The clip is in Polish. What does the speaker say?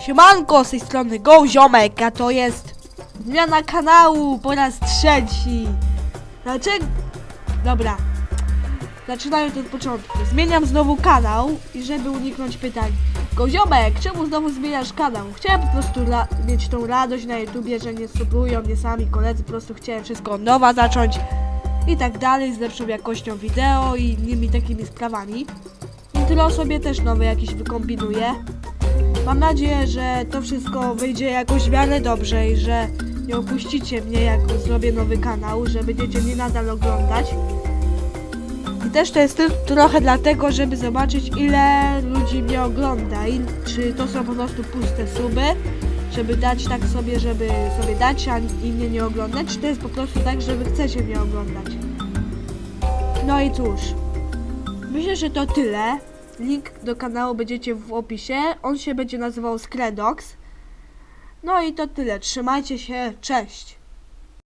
Siemanko, z tej strony Go Ziomek, a to jest zmiana kanału po raz trzeci. Dlaczego? Dobra. Zaczynając od początku. Zmieniam znowu kanał i żeby uniknąć pytań. Koziomek, czemu znowu zmieniasz kanał? Chciałem po prostu mieć tą radość na YouTubie, że nie sublują mnie sami koledzy, po prostu chciałem wszystko od nowa zacząć i tak dalej, z lepszą jakością wideo i innymi takimi sprawami. Intro sobie też nowe jakieś wykombinuję. Mam nadzieję, że to wszystko wyjdzie jakoś w miarę dobrze i że nie opuścicie mnie, jak zrobię nowy kanał, że będziecie mnie nadal oglądać. I też to jest trochę dlatego, żeby zobaczyć ile ludzi mnie ogląda i czy to są po prostu puste suby, żeby dać tak sobie, żeby sobie dać, a i nie oglądać, czy to jest po prostu tak, że wy chcecie mnie oglądać. No i cóż, myślę, że to tyle. Link do kanału będziecie w opisie. On się będzie nazywał Skredox. No i to tyle. Trzymajcie się. Cześć.